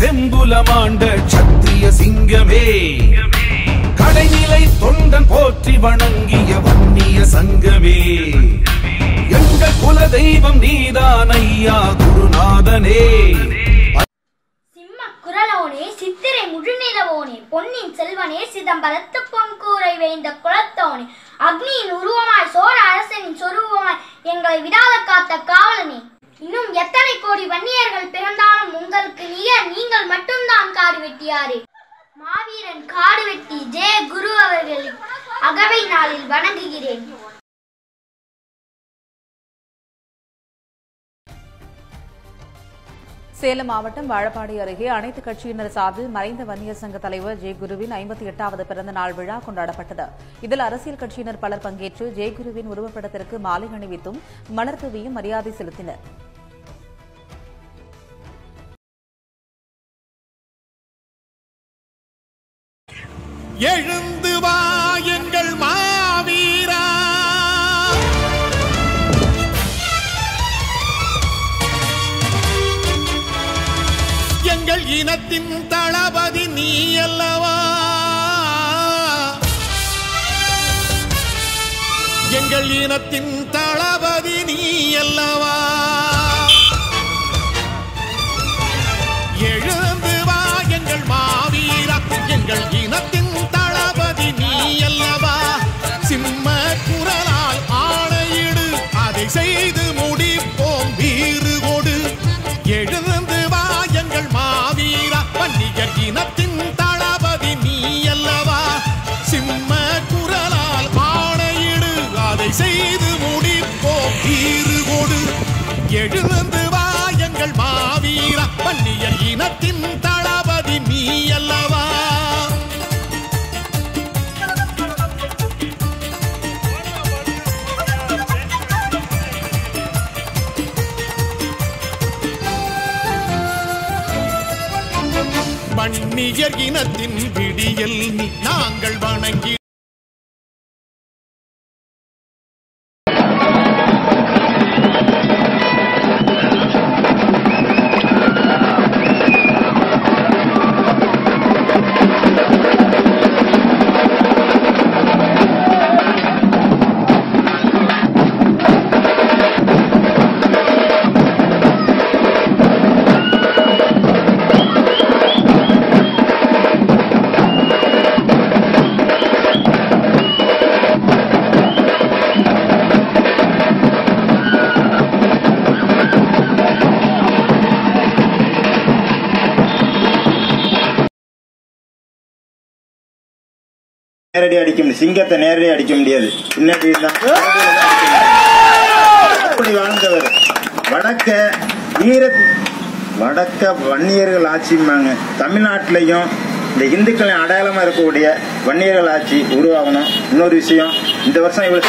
செம்புலமாண்ட சத்திரிய சிங்கமே. கடைநிலை தொண்டன் போற்றி வணங்கிய வன்னிய சங்கமே. எங்கள் குல தெய்வம் நீதான் ஐயா குருநாதனே. குரலோனே சித்திரை முழுநிலவோனே பொன்னின் செல்வனே சிதம்பரத்து பொன்கூரை வேந்த குளத்தோனே அக்னியின் உருவமாய் சோழ அரசனின் சொருவமாய் எங்களை விடாத காத்த காவலனே இன்னும் எத்தனை கோடி வன்னியர்கள் பிறந்தாலும் உங்களுக்கு நிகர் நீங்கள் மட்டும்தான் காடு வெட்டியாரே. மாவீரன் காடு வெட்டி ஜெய குரு அவர்களை அகவை நாளில் வணங்குகிறேன். சேலம் மாவட்டம் வாழப்பாடி அருகே அனைத்து கட்சியினர் சார்பில் மறைந்த வன்னியர் சங்க தலைவர் ஜெயகுருவின் ஐம்பத்தி எட்டாவது பிறந்த நாள் விழா கொண்டாடப்பட்டது. இதில் அரசியல் கட்சியினர் பலர் பங்கேற்று ஜெயகுருவின் உருவப்படத்திற்கு மாலை அணிவித்தும் மலர் தூவியும் மரியாதை செலுத்தினர். எழுந்து வா எங்கள் மாவீரா. எங்கள் இனத்தின் தளபதி நீ அல்லவா? எங்கள் இனத்தின் தளபதி நீ அல்லவா? உலகத்தின் தளபதி நீ அல்லவா மண்ணியர் இனத்தின் விடியல் நீ நாங்கள் வணங்கி நேரடி அடிக்க முடியும் சிங்கத்தை நேரடி அடிக்க முடியாது. பின்னாடி அப்படி வாழ்ந்தவர். வடக்க வீர வடக்க வன்னியர்கள் ஆட்சிம்பாங்க. தமிழ்நாட்டிலையும் இந்த இந்துக்களின் அடையாளமா இருக்கக்கூடிய வன்னியர்கள் ஆட்சி உருவாகணும். இன்னொரு விஷயம் இந்த வருஷம் இவ்வளவு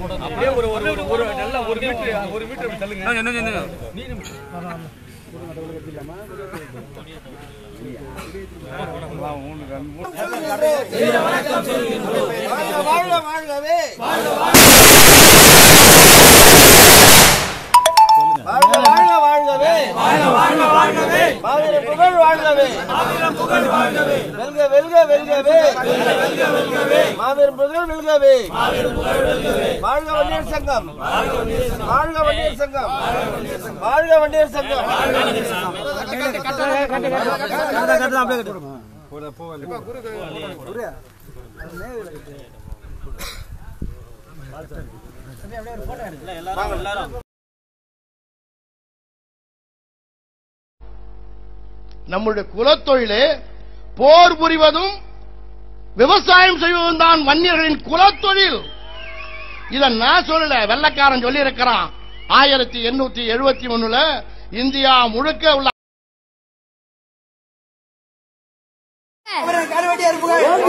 சிறப்பாக பண்ணிருக்கீங்க. எல்லா வருஷமும் இதே கலந்து வெல்க வெல்க வெல்கவே. மாபெரும் புகழ் வெல்கவே. வாழ்க வண்டியர் சங்கம். வாழ்க வண்டியர் சங்கம். வாழ்க வண்டியர் சங்கம். நம்முடைய குலத்தொழிலே போர் புரிவதும் விவசாயம் செய்வதும் தான் வன்னியர்களின் குலத்தொழில். இத நான் சொல்லல வெள்ளக்காரன் சொல்லி இருக்கிறான் ஆயிரத்தி எண்ணூத்தி எழுபத்தி ஒண்ணுல இந்தியா முழுக்க உள்ள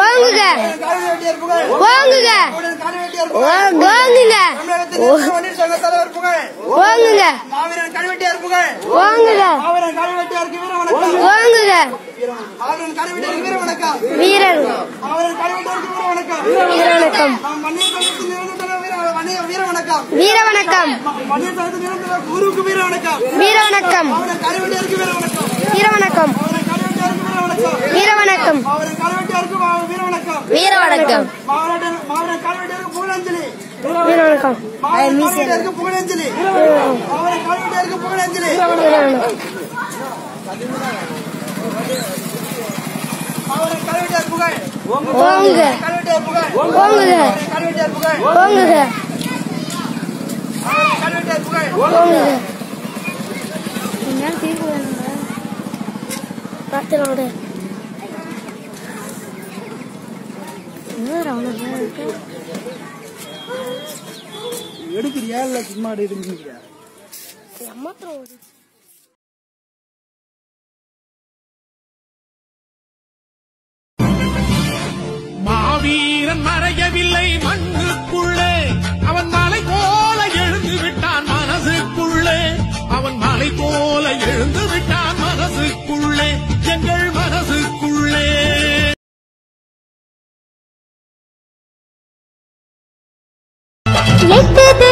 வாங்குங்க. வாங்குங்க வாங்குங்க வாங்குங்க வாங்குங்க வாங்குங்க வீரன் வீரவணக்கம் வீரவணக்கம் வீரவணக்கம் வீரவணக்கம் வீரவணக்கம் வீரவணக்கம் வீரவணக்கம் ஓங்குக ஓங்குக ஓங்குக ஓங்குக என்ன எடுக்கிறியா இல்ல சும்மா எடுக்கிறீங்க வீரன் மறையவில்லை மண்ணுக்குள்ளே. அவன் மலை போல எழுந்து விட்டான் மனசுக்குள்ளே. அவன் மலை போல எழுந்து விட்டான் மனசுக்குள்ளே. எங்கள் மனசுக்குள்ளே. எட்டு